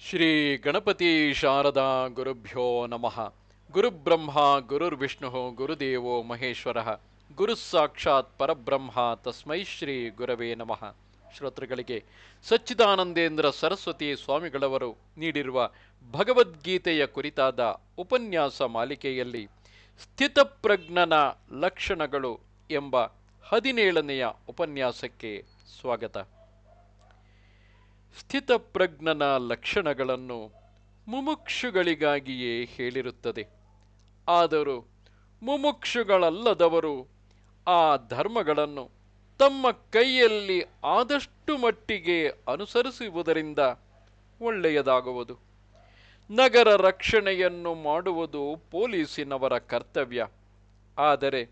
ಶ್ರೀ ಗಣಪತಿ ಶಾರದಾ ಗುರುಭ್ಯೋ ನಮಃ. ಗುರುಬ್ರಹ್ಮ, ಗುರುರ್ವಿಷ್ಣು, ಗುರುದೇವೋ ಮಹೇಶ್ವರ. ಗುರು ಸಾಕ್ಷಾತ್ ಪರಬ್ರಹ್ಮ ತಸ್ಮೈ ಶ್ರೀ ಗುರವೇ ನಮಃ. ಶ್ರೋತೃಗಳಿಗೆ ಸಚ್ಚಿದಾನಂದೇಂದ್ರ ಸರಸ್ವತಿ ಸ್ವಾಮಿಗಳವರು ನೀಡಿರುವ ಭಗವದ್ಗೀತೆಯ ಕುರಿತಾದ ಉಪನ್ಯಾಸ ಮಾಲಿಕೆಯಲ್ಲಿ ಸ್ಥಿತಪ್ರಜ್ಞನ ಲಕ್ಷಣಗಳು ಎಂಬ ಹದಿನೇಳನೆಯ ಉಪನ್ಯಾಸಕ್ಕೆ ಸ್ವಾಗತ. ಸ್ಥಿತಪ್ರಜ್ಞನ ಲಕ್ಷಣಗಳನ್ನು ಮುಮುಕ್ಷುಗಳಿಗಾಗಿಯೇ ಹೇಳಿರುತ್ತದೆ. ಆದರೂ ಮುಮುಕ್ಷುಗಳಲ್ಲದವರು ಆ ಧರ್ಮಗಳನ್ನು ತಮ್ಮ ಕೈಯಲ್ಲಿ ಆದಷ್ಟು ಮಟ್ಟಿಗೆ ಅನುಸರಿಸುವುದರಿಂದ ಒಳ್ಳೆಯದಾಗುವುದು. ನಗರ ರಕ್ಷಣೆಯನ್ನು ಮಾಡುವುದು ಪೊಲೀಸಿನವರ ಕರ್ತವ್ಯ. ಆದರೆ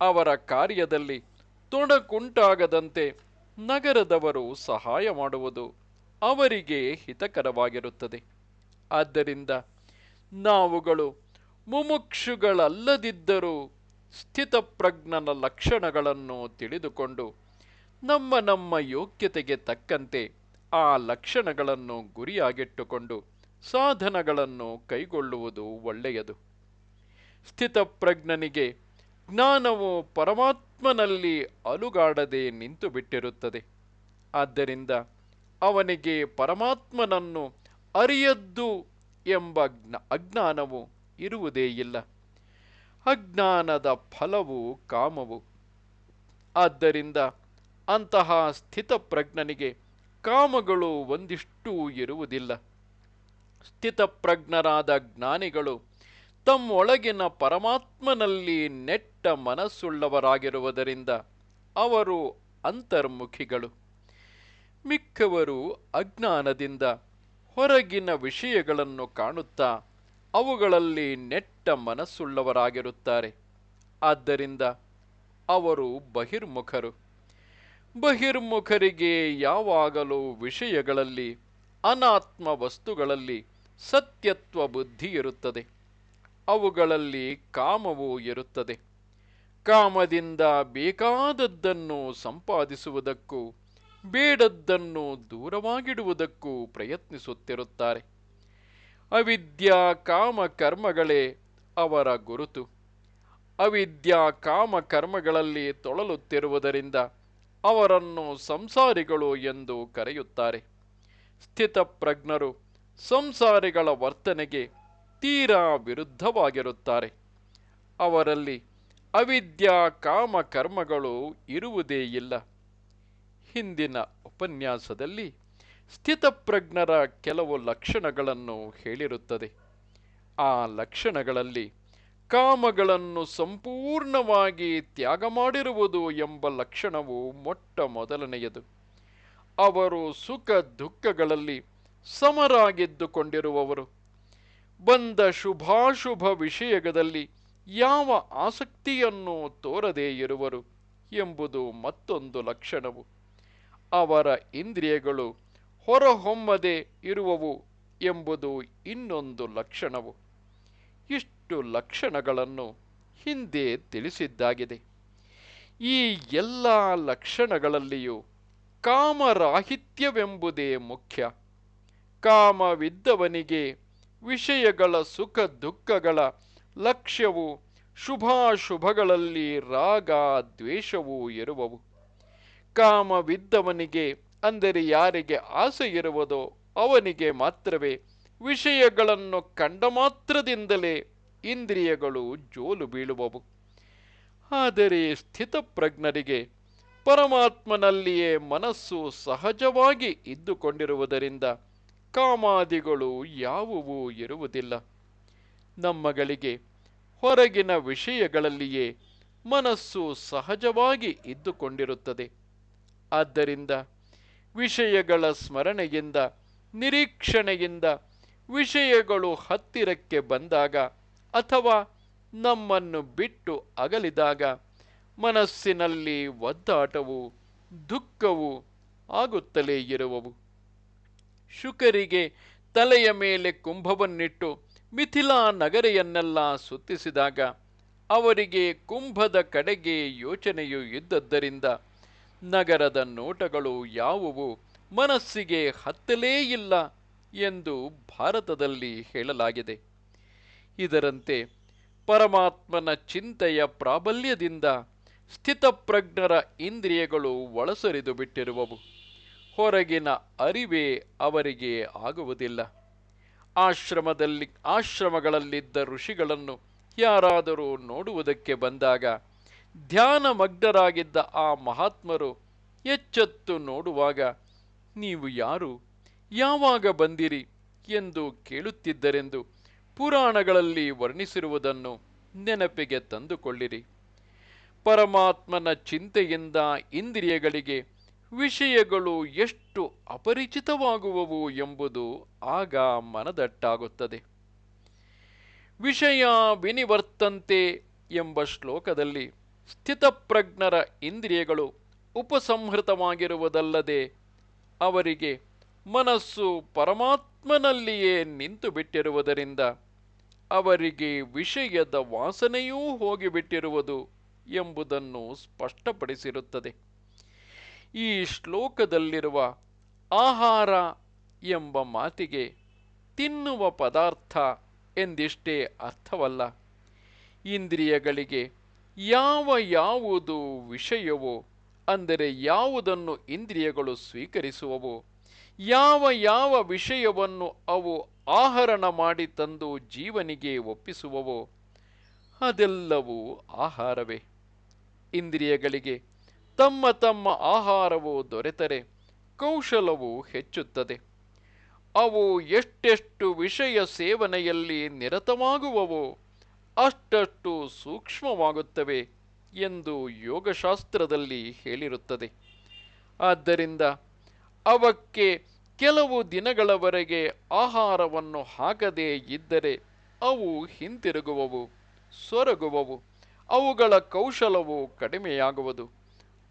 ಅವರ ಕಾರ್ಯದಲ್ಲಿ ತೊಡಕುಂಟಾಗದಂತೆ ನಗರದವರು ಸಹಾಯ ಮಾಡುವುದು ಅವರಿಗೆ ಹಿತಕರವಾಗಿರುತ್ತದೆ. ಆದ್ದರಿಂದ ನಾವುಗಳು ಮುಮುಕ್ಷುಗಳಲ್ಲದಿದ್ದರೂ ಸ್ಥಿತಪ್ರಜ್ಞನ ಲಕ್ಷಣಗಳನ್ನು ತಿಳಿದುಕೊಂಡು ನಮ್ಮ ನಮ್ಮ ಯೋಗ್ಯತೆಗೆ ತಕ್ಕಂತೆ ಆ ಲಕ್ಷಣಗಳನ್ನು ಗುರಿಯಾಗಿಟ್ಟುಕೊಂಡು ಸಾಧನಗಳನ್ನು ಕೈಗೊಳ್ಳುವುದು ಒಳ್ಳೆಯದು. ಸ್ಥಿತಪ್ರಜ್ಞನಿಗೆ ಜ್ಞಾನವು ಪರಮಾತ್ಮನಲ್ಲಿ ಅಲುಗಾಡದೆ ನಿಂತುಬಿಟ್ಟಿರುತ್ತದೆ. ಆದ್ದರಿಂದ ಅವನಿಗೆ ಪರಮಾತ್ಮನನ್ನು ಅರಿಯದ್ದು ಎಂಬ ಜ್ಞ ಅಜ್ಞಾನವು ಇರುವುದೇ ಇಲ್ಲ. ಅಜ್ಞಾನದ ಫಲವು ಕಾಮವು. ಆದ್ದರಿಂದ ಅಂತಹ ಸ್ಥಿತಪ್ರಜ್ಞನಿಗೆ ಕಾಮಗಳು ಒಂದಿಷ್ಟೂ ಇರುವುದಿಲ್ಲ. ಸ್ಥಿತಪ್ರಜ್ಞರಾದ ಜ್ಞಾನಿಗಳು ತಮ್ಮೊಳಗಿನ ಪರಮಾತ್ಮನಲ್ಲಿ ನೆಟ್ಟ ಮನಸ್ಸುಳ್ಳವರಾಗಿರುವುದರಿಂದ ಅವರು ಅಂತರ್ಮುಖಿಗಳು. ಮಿಕ್ಕವರು ಅಜ್ಞಾನದಿಂದ ಹೊರಗಿನ ವಿಷಯಗಳನ್ನು ಕಾಣುತ್ತಾ ಅವುಗಳಲ್ಲಿ ನೆಟ್ಟ ಮನಸ್ಸುಳ್ಳವರಾಗಿರುತ್ತಾರೆ. ಆದ್ದರಿಂದ ಅವರು ಬಹಿರ್ಮುಖರು. ಬಹಿರ್ಮುಖರಿಗೆ ಯಾವಾಗಲೂ ವಿಷಯಗಳಲ್ಲಿ, ಅನಾತ್ಮ ವಸ್ತುಗಳಲ್ಲಿ ಸತ್ಯತ್ವ ಬುದ್ಧಿ ಇರುತ್ತದೆ. ಅವುಗಳಲ್ಲಿ ಕಾಮವು ಇರುತ್ತದೆ. ಕಾಮದಿಂದ ಬೇಕಾದದ್ದನ್ನು ಸಂಪಾದಿಸುವುದಕ್ಕೂ ಬೇಡದ್ದನ್ನು ದೂರವಾಗಿಡುವುದಕ್ಕೂ ಪ್ರಯತ್ನಿಸುತ್ತಿರುತ್ತಾರೆ. ಅವಿದ್ಯಾ ಕಾಮ ಕರ್ಮಗಳೇ ಅವರ ಗುರುತು. ಅವಿದ್ಯಾ ಕಾಮ ಕರ್ಮಗಳಲ್ಲಿ ತೊಳಲುತ್ತಿರುವುದರಿಂದ ಅವರನ್ನು ಸಂಸಾರಿಗಳು ಎಂದು ಕರೆಯುತ್ತಾರೆ. ಸ್ಥಿತಪ್ರಜ್ಞರು ಸಂಸಾರಿಗಳ ವರ್ತನೆಗೆ ತೀರಾ ವಿರುದ್ಧವಾಗಿರುತ್ತಾರೆ. ಅವರಲ್ಲಿ ಅವಿದ್ಯಾ ಕಾಮ ಕರ್ಮಗಳು ಇರುವುದೇ ಇಲ್ಲ. ಹಿಂದಿನ ಉಪನ್ಯಾಸದಲ್ಲಿ ಸ್ಥಿತಪ್ರಜ್ಞರ ಕೆಲವು ಲಕ್ಷಣಗಳನ್ನು ಹೇಳಿರುತ್ತದೆ. ಆ ಲಕ್ಷಣಗಳಲ್ಲಿ ಕಾಮಗಳನ್ನು ಸಂಪೂರ್ಣವಾಗಿ ತ್ಯಾಗ ಮಾಡಿರುವುದು ಎಂಬ ಲಕ್ಷಣವು ಮೊಟ್ಟ ಮೊದಲನೆಯದು. ಅವರು ಸುಖ ದುಃಖಗಳಲ್ಲಿ ಸಮರಾಗಿದ್ದುಕೊಂಡಿರುವವರು. ಬಂದ ಶುಭಾಶುಭ ವಿಷಯದಲ್ಲಿ ಯಾವ ಆಸಕ್ತಿಯನ್ನು ತೋರದೇ ಇರುವರು ಎಂಬುದು ಮತ್ತೊಂದು ಲಕ್ಷಣವು. ಅವರ ಇಂದ್ರಿಯಗಳು ಹೊರಹೊಮ್ಮದೆ ಇರುವವು ಎಂಬುದು ಇನ್ನೊಂದು ಲಕ್ಷಣವು. ಇಷ್ಟು ಲಕ್ಷಣಗಳನ್ನು ಹಿಂದೆ ತಿಳಿಸಿದ್ದಾಗಿದೆ. ಈ ಎಲ್ಲ ಲಕ್ಷಣಗಳಲ್ಲಿಯೂ ಕಾಮರಾಹಿತ್ಯವೆಂಬುದೇ ಮುಖ್ಯ. ಕಾಮವಿದ್ದವನಿಗೆ ವಿಷಯಗಳ ಸುಖ ದುಃಖಗಳ ಲಕ್ಷ್ಯವು ಶುಭಾಶುಭಗಳಲ್ಲಿ ರಾಗ ದ್ವೇಷವೂ ಇರುವವು. ಕಾಮವಿದ್ದವನಿಗೆ ಅಂದರೆ ಯಾರಿಗೆ ಆಸೆ ಇರುವುದೋ ಅವನಿಗೆ ಮಾತ್ರವೇ. ವಿಷಯಗಳನ್ನು ಕಂಡ ಮಾತ್ರದಿಂದಲೇ ಇಂದ್ರಿಯಗಳು ಜೋಲು ಬೀಳುವವು. ಆದರೆ ಸ್ಥಿತಪ್ರಜ್ಞರಿಗೆ ಪರಮಾತ್ಮನಲ್ಲಿಯೇ ಮನಸ್ಸು ಸಹಜವಾಗಿ ಇದ್ದುಕೊಂಡಿರುವುದರಿಂದ ಕಾಮಾದಿಗಳು ಯಾವುವೂ ಇರುವುದಿಲ್ಲ. ನಮ್ಮಗಳಿಗೆ ಹೊರಗಿನ ವಿಷಯಗಳಲ್ಲಿಯೇ ಮನಸ್ಸು ಸಹಜವಾಗಿ ಇದ್ದುಕೊಂಡಿರುತ್ತದೆ. ಆದ್ದರಿಂದ ವಿಷಯಗಳ ಸ್ಮರಣೆಯಿಂದ, ನಿರೀಕ್ಷಣೆಯಿಂದ ವಿಷಯಗಳು ಹತ್ತಿರಕ್ಕೆ ಬಂದಾಗ ಅಥವಾ ನಮ್ಮನ್ನು ಬಿಟ್ಟು ಅಗಲಿದಾಗ ಮನಸ್ಸಿನಲ್ಲಿ ಒದ್ದಾಟವು ದುಃಖವು ಆಗುತ್ತಲೇ ಇರುವವು. ಶುಕರಿಗೆ ತಲೆಯ ಮೇಲೆ ಕುಂಭವನ್ನಿಟ್ಟು ಮಿಥಿಲಾ ನಗರೆಯನ್ನೆಲ್ಲ ಸುತ್ತಿಸಿದಾಗ ಅವರಿಗೆ ಕುಂಭದ ಕಡೆಗೆ ಯೋಚನೆಯು ಇದ್ದದ್ದರಿಂದ ನಗರದ ನೋಟಗಳು ಯಾವುವು? ಮನಸ್ಸಿಗೆ ಹತ್ತಲೇ ಇಲ್ಲ ಎಂದು ಭಾರತದಲ್ಲಿ ಹೇಳಲಾಗಿದೆ. ಇದರಂತೆ ಪರಮಾತ್ಮನ ಚಿಂತೆಯ ಪ್ರಾಬಲ್ಯದಿಂದ ಸ್ಥಿತಪ್ರಜ್ಞರ ಇಂದ್ರಿಯಗಳು ಒಳಸರಿದು ಬಿಟ್ಟಿರುವವು. ಹೊರಗಿನ ಅರಿವೇ ಅವರಿಗೆ ಆಗುವುದಿಲ್ಲ. ಆಶ್ರಮದಲ್ಲಿ, ಆಶ್ರಮಗಳಲ್ಲಿದ್ದ ಋಷಿಗಳನ್ನು ಯಾರಾದರೂ ನೋಡುವುದಕ್ಕೆ ಬಂದಾಗ ಧ್ಯಾನಮಗ್ನರಾಗಿದ್ದ ಆ ಮಹಾತ್ಮರು ಎಚ್ಚೆತ್ತು ನೋಡುವಾಗ, ನೀವು ಯಾರು? ಯಾವಾಗ ಬಂದಿರಿ? ಎಂದು ಕೇಳುತ್ತಿದ್ದರೆಂದು ಪುರಾಣಗಳಲ್ಲಿ ವರ್ಣಿಸಿರುವುದನ್ನು ನೆನಪಿಗೆ ತಂದುಕೊಳ್ಳಿರಿ. ಪರಮಾತ್ಮನ ಚಿಂತೆಯಿಂದ ಇಂದ್ರಿಯಗಳಿಗೆ ವಿಷಯಗಳು ಎಷ್ಟು ಅಪರಿಚಿತವಾಗುವವು ಎಂಬುದು ಆಗ ಮನದಟ್ಟಾಗುತ್ತದೆ. ವಿಷಯ ವಿನಿವರ್ತಂತೆ ಎಂಬ ಶ್ಲೋಕದಲ್ಲಿ ಸ್ಥಿತಪ್ರಜ್ಞರ ಇಂದ್ರಿಯಗಳು ಉಪಸಂಹೃತವಾಗಿರುವುದಲ್ಲದೆ ಅವರಿಗೆ ಮನಸ್ಸು ಪರಮಾತ್ಮನಲ್ಲಿಯೇ ನಿಂತು ಬಿಟ್ಟಿರುವುದರಿಂದ ಅವರಿಗೆ ವಿಷಯದ ವಾಸನೆಯೂ ಹೋಗಿಬಿಟ್ಟಿರುವುದು ಎಂಬುದನ್ನು ಸ್ಪಷ್ಟಪಡಿಸಿರುತ್ತದೆ. ಈ ಶ್ಲೋಕದಲ್ಲಿರುವ ಆಹಾರ ಎಂಬ ಮಾತಿಗೆ ತಿನ್ನುವ ಪದಾರ್ಥ ಎಂದಿಷ್ಟೇ ಅರ್ಥವಲ್ಲ. ಇಂದ್ರಿಯಗಳಿಗೆ ಯಾವ ಯಾವುದು ವಿಷಯವೋ, ಅಂದರೆ ಯಾವುದನ್ನು ಇಂದ್ರಿಯಗಳು ಸ್ವೀಕರಿಸುವವೋ, ಯಾವ ಯಾವ ವಿಷಯವನ್ನು ಅವು ಆಹರಣ ಮಾಡಿ ತಂದು ಜೀವನಿಗೆ ಒಪ್ಪಿಸುವವೋ, ಅದೆಲ್ಲವೂ ಆಹಾರವೇ. ಇಂದ್ರಿಯಗಳಿಗೆ ತಮ್ಮ ತಮ್ಮ ಆಹಾರವು ದೊರೆತರೆ, ಕೌಶಲವು ಹೆಚ್ಚುತ್ತದೆ. ಅವು ಎಷ್ಟೆಷ್ಟು ವಿಷಯ ಸೇವನೆಯಲ್ಲಿ ನಿರತವಾಗುವವೋ ಅಷ್ಟಷ್ಟು ಸೂಕ್ಷ್ಮವಾಗುತ್ತವೆ ಎಂದು ಯೋಗಶಾಸ್ತ್ರದಲ್ಲಿ ಹೇಳಿರುತ್ತದೆ. ಆದ್ದರಿಂದ ಅವಕ್ಕೆ ಕೆಲವು ದಿನಗಳವರೆಗೆ ಆಹಾರವನ್ನು ಹಾಕದೇ ಇದ್ದರೆ ಅವು ಹಿಂತಿರುಗುವವು, ಸೊರಗುವವು, ಅವುಗಳ ಕೌಶಲವು ಕಡಿಮೆಯಾಗುವುದು,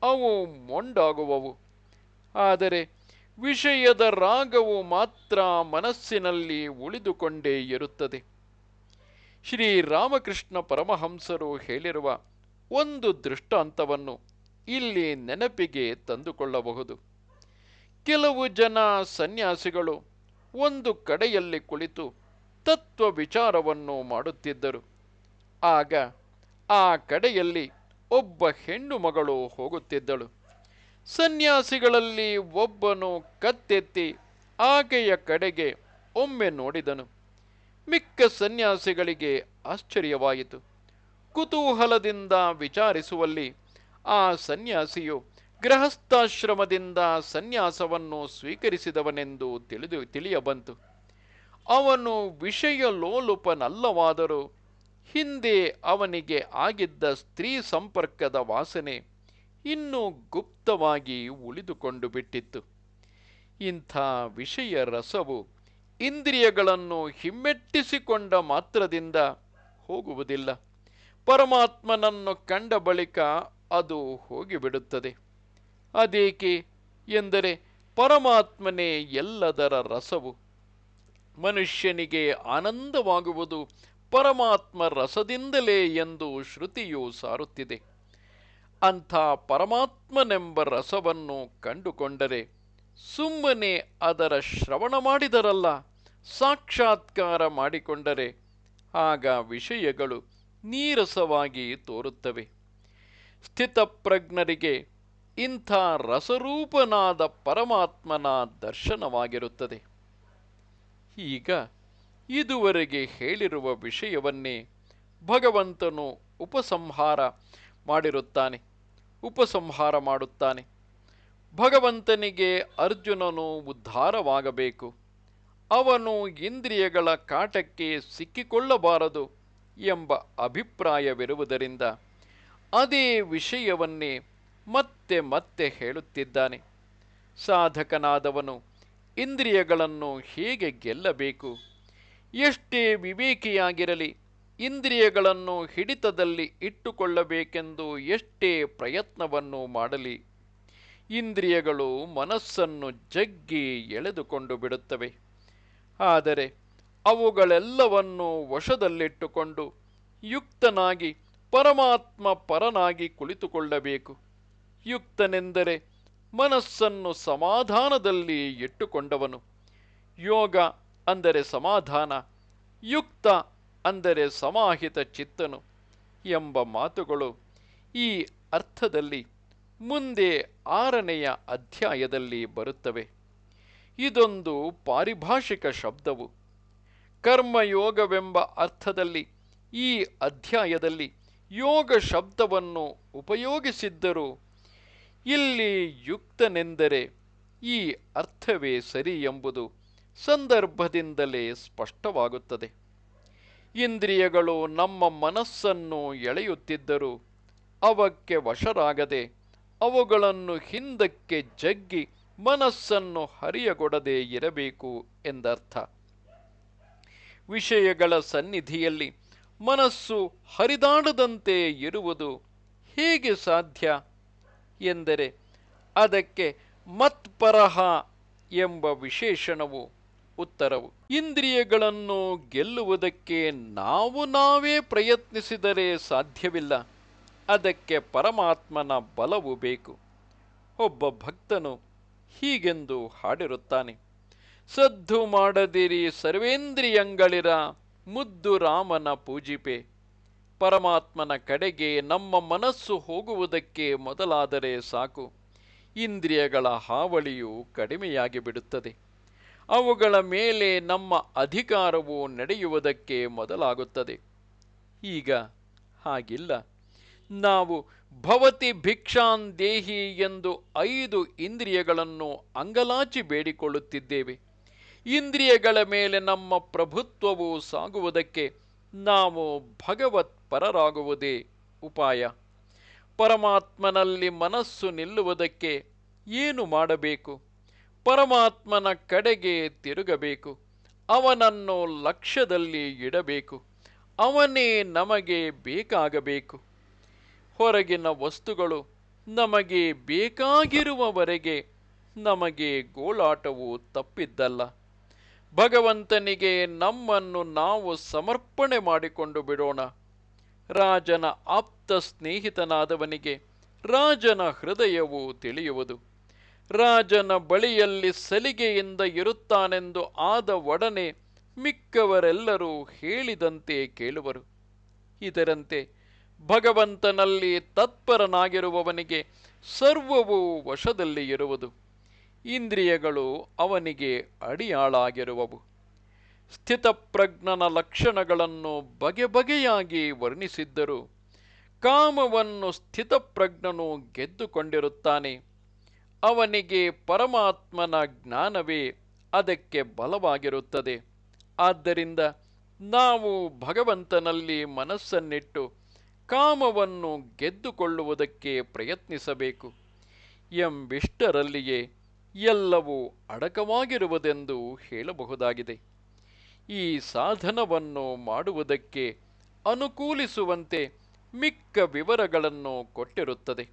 ಅವು ಮೊಂಡಾಗುವವು. ಆದರೆ ವಿಷಯದ ರಾಗವು ಮಾತ್ರ ಮನಸ್ಸಿನಲ್ಲಿ ಉಳಿದುಕೊಂಡೇ ಇರುತ್ತದೆ. ಶ್ರೀರಾಮಕೃಷ್ಣ ಪರಮಹಂಸರು ಹೇಳಿರುವ ಒಂದು ದೃಷ್ಟಾಂತವನ್ನು ಇಲ್ಲಿ ನೆನಪಿಗೆ ತಂದುಕೊಳ್ಳಬಹುದು. ಕೆಲವು ಜನ ಸನ್ಯಾಸಿಗಳು ಒಂದು ಕಡೆಯಲ್ಲಿ ಕುಳಿತು ತತ್ವ ವಿಚಾರವನ್ನು ಮಾಡುತ್ತಿದ್ದರು. ಆಗ ಆ ಕಡೆಯಲ್ಲಿ ಒಬ್ಬ ಹೆಣ್ಣು ಮಗಳು ಹೋಗುತ್ತಿದ್ದಳು. ಸನ್ಯಾಸಿಗಳಲ್ಲಿ ಒಬ್ಬನು ಕತ್ತೆತ್ತಿ ಆಕೆಯ ಕಡೆಗೆ ಒಮ್ಮೆ ನೋಡಿದನು. ಮಿಕ್ಕ ಸನ್ಯಾಸಿಗಳಿಗೆ ಆಶ್ಚರ್ಯವಾಯಿತು. ಕುತೂಹಲದಿಂದ ವಿಚಾರಿಸುವಲ್ಲಿ ಆ ಸನ್ಯಾಸಿಯು ಗೃಹಸ್ಥಾಶ್ರಮದಿಂದ ಸನ್ಯಾಸವನ್ನು ಸ್ವೀಕರಿಸಿದವನೆಂದು ತಿಳಿದು ತಿಳಿಯಬಂತು. ಅವನು ವಿಷಯ ಲೋಲುಪನಲ್ಲವಾದರೂ ಹಿಂದೆ ಅವನಿಗೆ ಆಗಿದ್ದ ಸ್ತ್ರೀ ಸಂಪರ್ಕದ ವಾಸನೆ ಇನ್ನೂ ಗುಪ್ತವಾಗಿ ಉಳಿದುಕೊಂಡು ಬಿಟ್ಟಿತ್ತು. ಇಂಥ ವಿಷಯ ರಸವು ಇಂದ್ರಿಯಗಳನ್ನು ಹಿಮ್ಮೆಟ್ಟಿಸಿಕೊಂಡ ಮಾತ್ರದಿಂದ ಹೋಗುವುದಿಲ್ಲ. ಪರಮಾತ್ಮನನ್ನು ಕಂಡ ಬಳಿಕ ಅದು ಹೋಗಿಬಿಡುತ್ತದೆ. ಅದೇಕೆ ಎಂದರೆ ಪರಮಾತ್ಮನೇ ಎಲ್ಲದರ ರಸವು. ಮನುಷ್ಯನಿಗೆ ಆನಂದವಾಗುವುದು ಪರಮಾತ್ಮ ರಸದಿಂದಲೇ ಎಂದು ಶ್ರುತಿಯು ಸಾರುತ್ತಿದೆ. ಅಂಥ ಪರಮಾತ್ಮನೆಂಬ ರಸವನ್ನು ಕಂಡುಕೊಂಡರೆ ಸುಮ್ಮನೆ ಅದರ ಶ್ರವಣ ಮಾಡಿದರಲ್ಲ. ಸಾಕ್ಷಾತ್ಕಾರ ಮಾಡಿಕೊಂಡರೆ ಆಗ ವಿಷಯಗಳು ನೀರಸವಾಗಿ ತೋರುತ್ತವೆ. ಸ್ಥಿತಪ್ರಜ್ಞರಿಗೆ ಇಂಥ ರಸರೂಪನಾದ ಪರಮಾತ್ಮನ ದರ್ಶನವಾಗಿರುತ್ತದೆ. ಈಗ ಇದುವರೆಗೆ ಹೇಳಿರುವ ವಿಷಯವನ್ನೇ ಭಗವಂತನು ಉಪಸಂಹಾರ ಮಾಡಿರುತ್ತಾನೆ, ಉಪಸಂಹಾರ ಮಾಡುತ್ತಾನೆ. ಭಗವಂತನಿಗೆ ಅರ್ಜುನನು ಉದ್ಧಾರವಾಗಬೇಕು. ಅವನು ಇಂದ್ರಿಯಗಳ ಕಾಟಕ್ಕೆ ಸಿಕ್ಕಿಕೊಳ್ಳಬಾರದು ಎಂಬ ಅಭಿಪ್ರಾಯವಿರುವುದರಿಂದ ಅದೇ ವಿಷಯವನ್ನೇ ಮತ್ತೆ ಮತ್ತೆ ಹೇಳುತ್ತಿದ್ದಾನೆ. ಸಾಧಕನಾದವನು ಇಂದ್ರಿಯಗಳನ್ನು ಹೇಗೆ ಗೆಲ್ಲಬೇಕು? ಎಷ್ಟೇ ವಿವೇಕಿಯಾಗಿರಲಿ, ಇಂದ್ರಿಯಗಳನ್ನು ಹಿಡಿತದಲ್ಲಿ ಇಟ್ಟುಕೊಳ್ಳಬೇಕೆಂದು ಎಷ್ಟೇ ಪ್ರಯತ್ನವನ್ನು ಮಾಡಲಿ, ಇಂದ್ರಿಯಗಳು ಮನಸ್ಸನ್ನು ಜಗ್ಗಿ ಎಳೆದುಕೊಂಡು ಬಿಡುತ್ತವೆ. ಆದರೆ ಅವುಗಳೆಲ್ಲವನ್ನೂ ವಶದಲ್ಲಿಟ್ಟುಕೊಂಡು ಯುಕ್ತನಾಗಿ ಪರಮಾತ್ಮ ಪರನಾಗಿ ಕುಳಿತುಕೊಳ್ಳಬೇಕು. ಯುಕ್ತನೆಂದರೆ ಮನಸ್ಸನ್ನು ಸಮಾಧಾನದಲ್ಲಿ ಇಟ್ಟುಕೊಂಡವನು. ಯೋಗ ಅಂದರೆ ಸಮಾಧಾನ, ಯುಕ್ತ ಅಂದರೆ ಸಮಾಹಿತ ಚಿತ್ತನು ಎಂಬ ಮಾತುಗಳು ಈ ಅರ್ಥದಲ್ಲಿ ಮುಂದೆ ಆರನೆಯ ಅಧ್ಯಾಯದಲ್ಲಿ ಬರುತ್ತವೆ. ಇದೊಂದು ಪಾರಿಭಾಷಿಕ ಶಬ್ದವು. ಕರ್ಮಯೋಗವೆಂಬ ಅರ್ಥದಲ್ಲಿ, ಈ ಅಧ್ಯಾಯದಲ್ಲಿ ಯೋಗ ಶಬ್ದವನ್ನು ಉಪಯೋಗಿಸಿದ್ದರೂ, ಇಲ್ಲಿ ಯುಕ್ತನೆಂದರೆ ಈ ಅರ್ಥವೇ ಸರಿ ಎಂಬುದು ಸಂದರ್ಭದಿಂದಲೇ ಸ್ಪಷ್ಟವಾಗುತ್ತದೆ. ಇಂದ್ರಿಯಗಳು ನಮ್ಮ ಮನಸ್ಸನ್ನು ಎಳೆಯುತ್ತಿದ್ದರು, ಅವಕ್ಕೆ ವಶರಾಗದೆ ಅವುಗಳನ್ನು ಹಿಂದಕ್ಕೆ ಜಗ್ಗಿ ಮನಸ್ಸನ್ನು ಹರಿಯಗೊಡದೆ ಇರಬೇಕು ಎಂದರ್ಥ. ವಿಷಯಗಳ ಸನ್ನಿಧಿಯಲ್ಲಿ ಮನಸ್ಸು ಹರಿದಾಡದಂತೆ ಇರುವುದು ಹೇಗೆ ಸಾಧ್ಯ? ಎಂದರೆ ಅದಕ್ಕೆ ಮತ್ಪರಹ ಎಂಬ ವಿಶೇಷಣವು ಉತ್ತರವು. ಇಂದ್ರಿಯಗಳನ್ನು ಗೆಲ್ಲುವುದಕ್ಕೆ ನಾವು ನಾವೇ ಪ್ರಯತ್ನಿಸಿದರೆ ಸಾಧ್ಯವಿಲ್ಲ. ಅದಕ್ಕೆ ಪರಮಾತ್ಮನ ಬಲವು ಬೇಕು. ಒಬ್ಬ ಭಕ್ತನು ಹೀಗೆಂದು ಹಾಡಿರುತ್ತಾನೆ. ಸದ್ದು ಮಾಡದಿರಿ ಸರ್ವೇಂದ್ರಿಯಂಗಳಿರ ಮುದ್ದು ರಾಮನ ಪೂಜಿಪೆ. ಪರಮಾತ್ಮನ ಕಡೆಗೆ ನಮ್ಮ ಮನಸ್ಸು ಹೋಗುವುದಕ್ಕೆ ಮೊದಲಾದರೆ ಸಾಕು. ಇಂದ್ರಿಯಗಳ ಹಾವಳಿಯು ಕಡಿಮೆಯಾಗಿ ಬಿಡುತ್ತದೆ. ಅವುಗಳ ಮೇಲೆ ನಮ್ಮ ಅಧಿಕಾರವು ನಡೆಯುವುದಕ್ಕೆ ಮೊದಲಾಗುತ್ತದೆ. ಈಗ ಹಾಗಿಲ್ಲ. ನಾವು ಭವತಿ ಭಿಕ್ಷಾನ್ ದೇಹಿ ಎಂದು ಐದು ಇಂದ್ರಿಯಗಳನ್ನು ಅಂಗಲಾಚಿ ಬೇಡಿಕೊಳ್ಳುತ್ತಿದ್ದೇವೆ. ಇಂದ್ರಿಯಗಳ ಮೇಲೆ ನಮ್ಮ ಪ್ರಭುತ್ವವು ಸಾಗುವುದಕ್ಕೆ ನಾವು ಭಗವತ್ ಪರರಾಗುವುದೇ ಉಪಾಯ. ಪರಮಾತ್ಮನಲ್ಲಿ ಮನಸ್ಸು ನಿಲ್ಲುವುದಕ್ಕೆ ಏನು ಮಾಡಬೇಕು? ಪರಮಾತ್ಮನ ಕಡೆಗೆ ತಿರುಗಬೇಕು. ಅವನನ್ನು ಲಕ್ಷ್ಯದಲ್ಲಿ ಇಡಬೇಕು. ಅವನೇ ನಮಗೆ ಬೇಕಾಗಬೇಕು. ಹೊರಗಿನ ವಸ್ತುಗಳು ನಮಗೆ ಬೇಕಾಗಿರುವವರೆಗೆ ನಮಗೆ ಗೋಳಾಟವು ತಪ್ಪಿದ್ದಲ್ಲ. ಭಗವಂತನಿಗೆ ನಮ್ಮನ್ನು ನಾವು ಸಮರ್ಪಣೆ ಮಾಡಿಕೊಂಡು ಬಿಡೋಣ. ರಾಜನ ಆಪ್ತ ಸ್ನೇಹಿತನಾದವನಿಗೆ ರಾಜನ ಹೃದಯವು ತಿಳಿಯುವುದು. ರಾಜನ ಬಳಿಯಲ್ಲಿ ಸಲಿಗೆಯಿಂದ ಇರುತ್ತಾನೆಂದು ಆದ ಒಡನೆ ಮಿಕ್ಕವರೆಲ್ಲರೂ ಹೇಳಿದಂತೆ ಕೇಳುವರು. ಇದರಂತೆ ಭಗವಂತನಲ್ಲಿ ತತ್ಪರನಾಗಿರುವವನಿಗೆ ಸರ್ವವೂ ವಶದಲ್ಲಿ ಇರುವುದು. ಇಂದ್ರಿಯಗಳು ಅವನಿಗೆ ಅಡಿಯಾಳಾಗಿರುವವು. ಸ್ಥಿತಪ್ರಜ್ಞನ ಲಕ್ಷಣಗಳನ್ನು ಬಗೆ ಬಗೆಯಾಗಿ ವರ್ಣಿಸಿದ್ದರು. ಕಾಮವನ್ನು ಸ್ಥಿತಪ್ರಜ್ಞನು ಗೆದ್ದುಕೊಂಡಿರುತ್ತಾನೆ. ಅವನಿಗೆ ಪರಮಾತ್ಮನ ಜ್ಞಾನವೇ ಅದಕ್ಕೆ ಬಲವಾಗಿರುತ್ತದೆ. ಆದ್ದರಿಂದ ನಾವು ಭಗವಂತನಲ್ಲಿ ಮನಸ್ಸನ್ನಿಟ್ಟು ಕಾಮವನ್ನು ಗೆದ್ದುಕೊಳ್ಳುವುದಕ್ಕೆ ಪ್ರಯತ್ನಿಸಬೇಕು. ಎಂಬಿಷ್ಟರಲ್ಲಿಯೇ ಎಲ್ಲವೂ ಅಡಕವಾಗಿರುವುದೆಂದು ಹೇಳಬಹುದಾಗಿದೆ. ಈ ಸಾಧನವನ್ನು ಮಾಡುವುದಕ್ಕೆ ಅನುಕೂಲಿಸುವಂತೆ ಮಿಕ್ಕ ವಿವರಗಳನ್ನು ಕೊಟ್ಟಿರುತ್ತದೆ.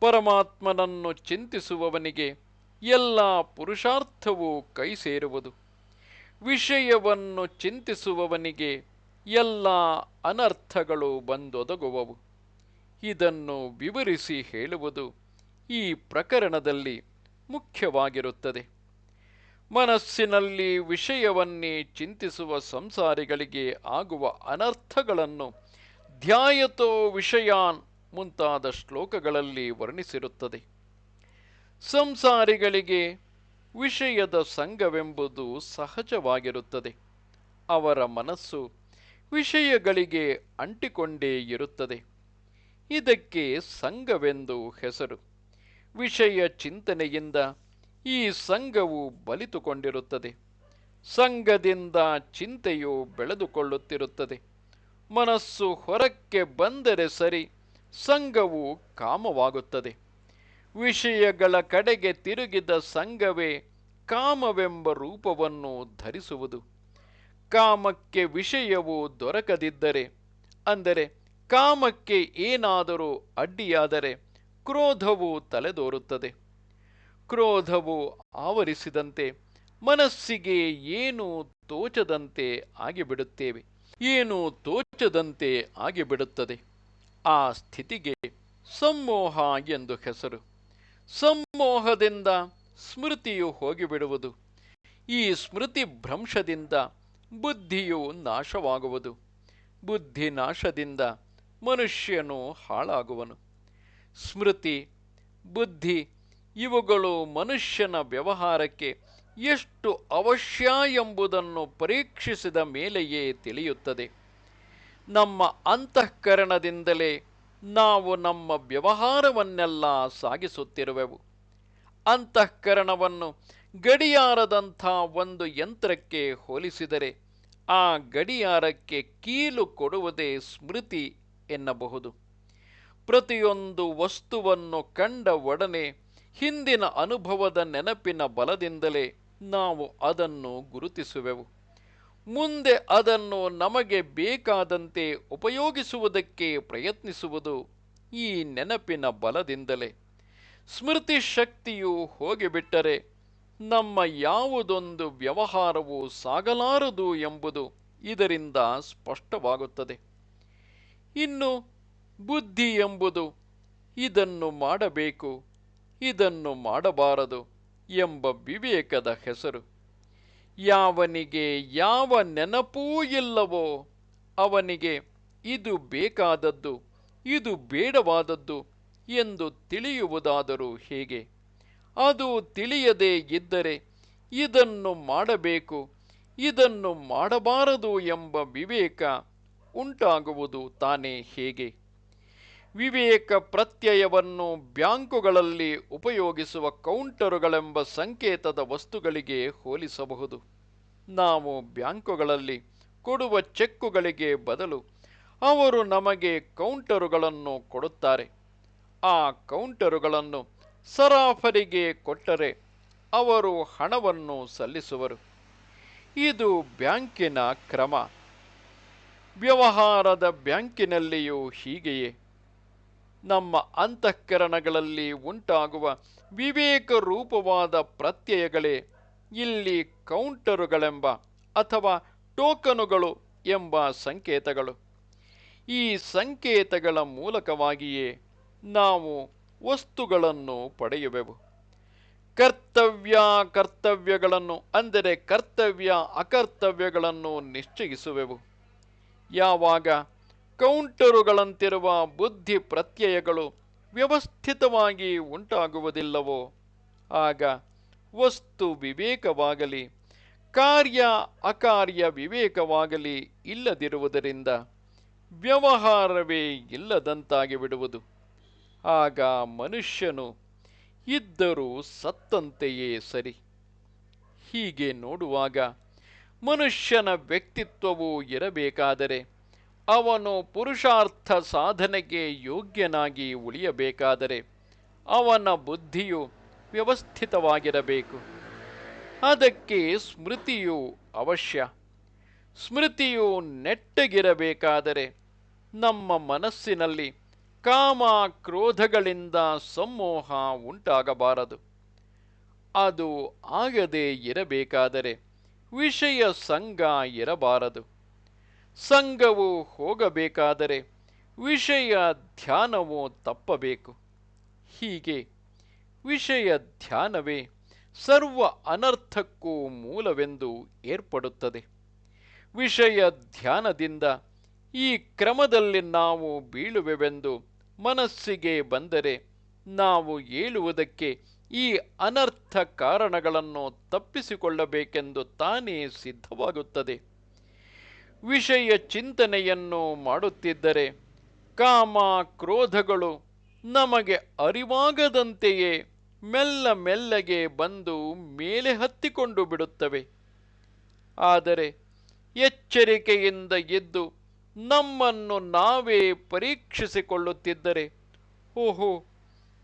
ಪರಮಾತ್ಮನನ್ನು ಚಿಂತಿಸುವವನಿಗೆ ಎಲ್ಲ ಪುರುಷಾರ್ಥವೂ ಕೈ ಸೇರುವುದು ವಿಷಯವನ್ನು ಚಿಂತಿಸುವವನಿಗೆ ಎಲ್ಲ ಅನರ್ಥಗಳು ಬಂದೊದಗುವವು. ಇದನ್ನು ವಿವರಿಸಿ ಹೇಳುವುದು ಈ ಪ್ರಕರಣದಲ್ಲಿ ಮುಖ್ಯವಾಗಿರುತ್ತದೆ. ಮನಸ್ಸಿನಲ್ಲಿ ವಿಷಯವನ್ನೇ ಚಿಂತಿಸುವ ಸಂಸಾರಿಗಳಿಗೆ ಆಗುವ ಅನರ್ಥಗಳನ್ನು ಧ್ಯಾಯತೋ ವಿಷಯಾನ್ ಮುಂತಾದ ಶ್ಲೋಕಗಳಲ್ಲಿ ವರ್ಣಿಸಿರುತ್ತದೆ. ಸಂಸಾರಿಗಳಿಗೆ ವಿಷಯದ ಸಂಘವೆಂಬುದು ಸಹಜವಾಗಿರುತ್ತದೆ. ಅವರ ಮನಸ್ಸು ವಿಷಯಗಳಿಗೆ ಅಂಟಿಕೊಂಡೇ ಇರುತ್ತದೆ. ಇದಕ್ಕೆ ಸಂಘವೆಂದು ಹೆಸರು. ವಿಷಯ ಚಿಂತನೆಯಿಂದ ಈ ಸಂಘವು ಬಲಿತುಕೊಂಡಿರುತ್ತದೆ. ಸಂಘದಿಂದ ಚಿಂತೆಯು ಬೆಳೆದುಕೊಳ್ಳುತ್ತಿರುತ್ತದೆ. ಮನಸ್ಸು ಹೊರಕ್ಕೆ ಬಂದರೆ ಸರಿ, ಸಂಘವು ಕಾಮವಾಗುತ್ತದೆ. ವಿಷಯಗಳ ಕಡೆಗೆ ತಿರುಗಿದ ಸಂಘವೇ ಕಾಮವೆಂಬ ರೂಪವನ್ನು ಧರಿಸುವುದು. ಕಾಮಕ್ಕೆ ವಿಷಯವು ದೊರಕದಿದ್ದರೆ, ಅಂದರೆ ಕಾಮಕ್ಕೆ ಏನಾದರೂ ಅಡ್ಡಿಯಾದರೆ ಕ್ರೋಧವು ತಲೆದೋರುತ್ತದೆ. ಕ್ರೋಧವು ಆವರಿಸಿದಂತೆ ಮನಸ್ಸಿಗೆ ಏನು ತೋಚದಂತೆ ಆಗಿಬಿಡುತ್ತೇವೆ. ಏನು ತೋಚದಂತೆ ಆಗಿಬಿಡುತ್ತದೆ. ಆ ಸ್ಥಿತಿಗೆ ಸಮ್ಮೋಹ ಎಂದು ಹೆಸರು. ಸಮ್ಮೋಹದಿಂದ ಸ್ಮೃತಿಯು ಹೋಗಿಬಿಡುವುದು. ಈ ಸ್ಮೃತಿ ಭ್ರಂಶದಿಂದ ಬುದ್ಧಿಯು ನಾಶವಾಗುವುದು. ಬುದ್ಧಿ ನಾಶದಿಂದ ಮನುಷ್ಯನು ಹಾಳಾಗುವನು. ಸ್ಮೃತಿ, ಬುದ್ಧಿ ಇವುಗಳು ಮನುಷ್ಯನ ವ್ಯವಹಾರಕ್ಕೆ ಎಷ್ಟು ಅವಶ್ಯ ಎಂಬುದನ್ನು ಪರೀಕ್ಷಿಸಿದ ಮೇಲೆಯೇ ತಿಳಿಯುತ್ತದೆ. ನಮ್ಮ ಅಂತಃಕರಣದಿಂದಲೇ ನಾವು ನಮ್ಮ ವ್ಯವಹಾರವನ್ನೆಲ್ಲ ಸಾಗಿಸುತ್ತಿರುವೆವು. ಅಂತಃಕರಣವನ್ನು ಗಡಿಯಾರದಂಥ ಒಂದು ಯಂತ್ರಕ್ಕೆ ಹೋಲಿಸಿದರೆ ಆ ಗಡಿಯಾರಕ್ಕೆ ಕೀಲು ಕೊಡುವುದೇ ಸ್ಮೃತಿ ಎನ್ನಬಹುದು. ಪ್ರತಿಯೊಂದು ವಸ್ತುವನ್ನು ಕಂಡ ಒಡನೆ ಹಿಂದಿನ ಅನುಭವದ ನೆನಪಿನ ಬಲದಿಂದಲೇ ನಾವು ಅದನ್ನು ಗುರುತಿಸುವೆವು. ಮುಂದೆ ಅದನ್ನು ನಮಗೆ ಬೇಕಾದಂತೆ ಉಪಯೋಗಿಸುವುದಕ್ಕೆ ಪ್ರಯತ್ನಿಸುವುದು ಈ ನೆನಪಿನ ಬಲದಿಂದಲೇ. ಸ್ಮೃತಿ ಶಕ್ತಿಯು ಹೋಗಿಬಿಟ್ಟರೆ ನಮ್ಮ ಯಾವುದೊಂದು ವ್ಯವಹಾರವು ಸಾಗಲಾರದು ಎಂಬುದು ಇದರಿಂದ ಸ್ಪಷ್ಟವಾಗುತ್ತದೆ. ಇನ್ನು ಬುದ್ಧಿ ಎಂಬುದು ಇದನ್ನು ಮಾಡಬೇಕು, ಇದನ್ನು ಮಾಡಬಾರದು ಎಂಬ ವಿವೇಕದ ಹೆಸರು. ಯಾವನಿಗೆ ಯಾವ ನೆನಪೂ ಇಲ್ಲವೋ ಅವನಿಗೆ ಇದು ಬೇಕಾದದ್ದು, ಇದು ಬೇಡವಾದದ್ದು ಎಂದು ತಿಳಿಯುವುದಾದರೂ ಹೇಗೆ? ಅದು ತಿಳಿಯದೇ ಇದ್ದರೆ ಇದನ್ನು ಮಾಡಬೇಕು, ಇದನ್ನು ಮಾಡಬಾರದು ಎಂಬ ವಿವೇಕ ಉಂಟಾಗುವುದು ತಾನೇ ಹೇಗೆ? ವಿವೇಕ ಪ್ರತ್ಯಯವನ್ನು ಬ್ಯಾಂಕುಗಳಲ್ಲಿ ಉಪಯೋಗಿಸುವ ಕೌಂಟರುಗಳೆಂಬ ಸಂಕೇತದ ವಸ್ತುಗಳಿಗೆ ಹೋಲಿಸಬಹುದು. ನಾವು ಬ್ಯಾಂಕುಗಳಲ್ಲಿ ಕೊಡುವ ಚೆಕ್ಕುಗಳಿಗೆ ಬದಲು ಅವರು ನಮಗೆ ಕೌಂಟರುಗಳನ್ನು ಕೊಡುತ್ತಾರೆ. ಆ ಕೌಂಟರುಗಳನ್ನು ಸರಾಫರಿಗೆ ಕೊಟ್ಟರೆ ಅವರು ಹಣವನ್ನು ಸಲ್ಲಿಸುವರು. ಇದು ಬ್ಯಾಂಕಿನ ಕ್ರಮ. ವ್ಯವಹಾರದ ಬ್ಯಾಂಕಿನಲ್ಲಿಯೂ ಹೀಗೆಯೇ. ನಮ್ಮ ಅಂತಃಕರಣಗಳಲ್ಲಿ ಉಂಟಾಗುವ ವಿವೇಕ ರೂಪವಾದ ಪ್ರತ್ಯಯಗಳೇ ಇಲ್ಲಿ ಕೌಂಟರುಗಳೆಂಬ ಅಥವಾ ಟೋಕನುಗಳು ಎಂಬ ಸಂಕೇತಗಳು. ಈ ಸಂಕೇತಗಳ ಮೂಲಕವಾಗಿಯೇ ನಾವು ವಸ್ತುಗಳನ್ನು ಪಡೆಯುವೆವು. ಕರ್ತವ್ಯ ಕರ್ತವ್ಯಗಳನ್ನು ಅಂದರೆ ಕರ್ತವ್ಯ ಅಕರ್ತವ್ಯಗಳನ್ನು ನಿಶ್ಚಯಿಸುವೆವು. ಯಾವಾಗ ಕೌಂಟರುಗಳಂತಿರುವ ಬುದ್ಧಿ ಪ್ರತ್ಯಯಗಳು ವ್ಯವಸ್ಥಿತವಾಗಿ ಉಂಟಾಗುವುದಿಲ್ಲವೋ, ಆಗ ವಸ್ತು ವಿವೇಕವಾಗಲಿ, ಕಾರ್ಯ ಅಕಾರ್ಯ ವಿವೇಕವಾಗಲಿ ಇಲ್ಲದಿರುವುದರಿಂದ ವ್ಯವಹಾರವೇ ಇಲ್ಲದಂತಾಗಿ ಬಿಡುವುದು ಆಗ ಮನುಷ್ಯನು ಇದ್ದರೂ ಸತ್ತಂತೆಯೇ ಸರಿ. ಹೀಗೆ ನೋಡುವಾಗ ಮನುಷ್ಯನ ವ್ಯಕ್ತಿತ್ವವು ಇರಬೇಕಾದರೆ ಅವನು ಪುರುಷಾರ್ಥ ಸಾಧನೆಗೆ ಯೋಗ್ಯನಾಗಿ ಉಳಿಯಬೇಕಾದರೆ ಅವನ ಬುದ್ಧಿಯು ವ್ಯವಸ್ಥಿತವಾಗಿರಬೇಕು. ಅದಕ್ಕೆ ಸ್ಮೃತಿಯು ಅವಶ್ಯ. ಸ್ಮೃತಿಯು ನೆಟ್ಟಗಿರಬೇಕಾದರೆ ನಮ್ಮ ಮನಸ್ಸಿನಲ್ಲಿ ಕಾಮ ಕ್ರೋಧಗಳಿಂದ ಸಮೋಹ ಉಂಟಾಗಬಾರದು. ಅದು ಆಗದೆ ಇರಬೇಕಾದರೆ ವಿಷಯ ಸಂಘ ಇರಬಾರದು. ಸಂಘವು ಹೋಗಬೇಕಾದರೆ ವಿಷಯ ಧ್ಯಾನವು ತಪ್ಪಬೇಕು. ಹೀಗೆ ವಿಷಯ ಧ್ಯಾನವೇ ಸರ್ವ ಅನರ್ಥಕ್ಕೂ ಮೂಲವೆಂದು ಏರ್ಪಡುತ್ತದೆ. ವಿಷಯ ಧ್ಯಾನದಿಂದ ಈ ಕ್ರಮದಲ್ಲಿ ನಾವು ಬೀಳುವೆವೆಂದು ಮನಸ್ಸಿಗೆ ಬಂದರೆ ನಾವು ಏಳುವುದಕ್ಕೆ ಈ ಅನರ್ಥ ಕಾರಣಗಳನ್ನು ತಪ್ಪಿಸಿಕೊಳ್ಳಬೇಕೆಂದು ತಾನೇ ಸಿದ್ಧವಾಗುತ್ತದೆ. ವಿಷಯ ಚಿಂತನೆಯನ್ನು ಮಾಡುತ್ತಿದ್ದರೆ ಕಾಮ ಕ್ರೋಧಗಳು ನಮಗೆ ಅರಿವಾಗದಂತೆಯೇ ಮೆಲ್ಲ ಮೆಲ್ಲಗೆ ಬಂದು ಮೇಲೆ ಹತ್ತಿಕೊಂಡು ಬಿಡುತ್ತವೆ. ಆದರೆ ಎಚ್ಚರಿಕೆಯಿಂದ ಇದ್ದು ನಮ್ಮನ್ನು ನಾವೇ ಪರೀಕ್ಷಿಸಿಕೊಳ್ಳುತ್ತಿದ್ದರೆ, ಓಹೋ,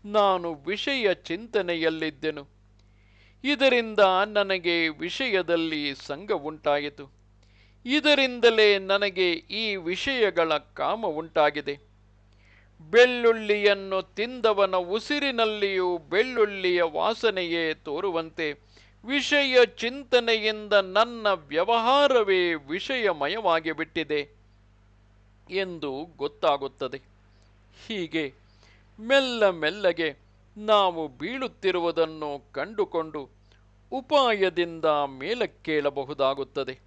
ನಾನು ವಿಷಯ ಚಿಂತನೆಯಲ್ಲಿದ್ದೆನು. ಇದರಿಂದ ನನಗೆ ವಿಷಯದಲ್ಲಿ ಸಂಘ ಉಂಟಾಯಿತು ಇದರಿಂದಲೇ ನನಗೆ ಈ ವಿಷಯಗಳ ಕಾಮ ಉಂಟಾಗಿದೆ ಬೆಳ್ಳುಳ್ಳಿಯನ್ನು ತಿಂದವನ ಉಸಿರಿನಲ್ಲಿಯೂ ಬೆಳ್ಳುಳ್ಳಿಯ ವಾಸನೆಯೇ ತೋರುವಂತೆ ವಿಷಯ ಚಿಂತನೆಯಿಂದ ನನ್ನ ವ್ಯವಹಾರವೇ ವಿಷಯಮಯವಾಗಿ ಬಿಟ್ಟಿದೆ ಎಂದು ಗೊತ್ತಾಗುತ್ತದೆ. ಹೀಗೆ ಮೆಲ್ಲ ಮೆಲ್ಲಗೆ ನಾವು ಬೀಳುತ್ತಿರುವುದನ್ನು ಕಂಡುಕೊಂಡು ಉಪಾಯದಿಂದ ಮೇಲಕ್ಕೇಳಬಹುದಾಗುತ್ತದೆ.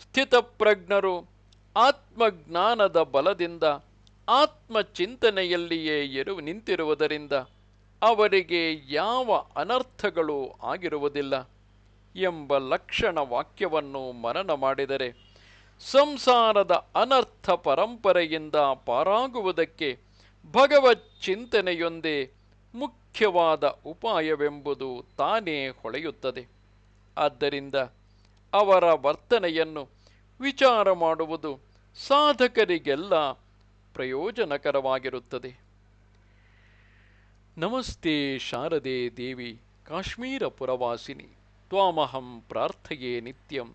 ಸ್ಥಿತಪ್ರಜ್ಞರು ಆತ್ಮಜ್ಞಾನದ ಬಲದಿಂದ ಆತ್ಮಚಿಂತನೆಯಲ್ಲಿಯೇ ಎರು ನಿಂತಿರುವುದರಿಂದ ಅವರಿಗೆ ಯಾವ ಅನರ್ಥಗಳು ಆಗಿರುವುದಿಲ್ಲ ಎಂಬ ಲಕ್ಷಣ ವಾಕ್ಯವನ್ನು ಮನನ ಮಾಡಿದರೆ ಸಂಸಾರದ ಅನರ್ಥ ಪರಂಪರೆಯಿಂದ ಪಾರಾಗುವುದಕ್ಕೆ ಭಗವತ್ ಚಿಂತನೆಯೊಂದೇ ಮುಖ್ಯವಾದ ಉಪಾಯವೆಂಬುದು ತಾನೇ ಹೊಳೆಯುತ್ತದೆ. ಆದ್ದರಿಂದ ಅವರ ವರ್ತನೆಯನ್ನು ವಿಚಾರ ಮಾಡುವುದು ಸಾಧಕರಿಗೆಲ್ಲ ಪ್ರಯೋಜನಕರವಾಗಿರುತ್ತದೆ. ನಮಸ್ತೆ ಶಾರದೆ ದೇವಿ ಕಾಶ್ಮೀರ ಪುರವಾಸಿನಿ. ತ್ವಾಮಹಂ ಪ್ರಾರ್ಥಯೇ ನಿತ್ಯಂ.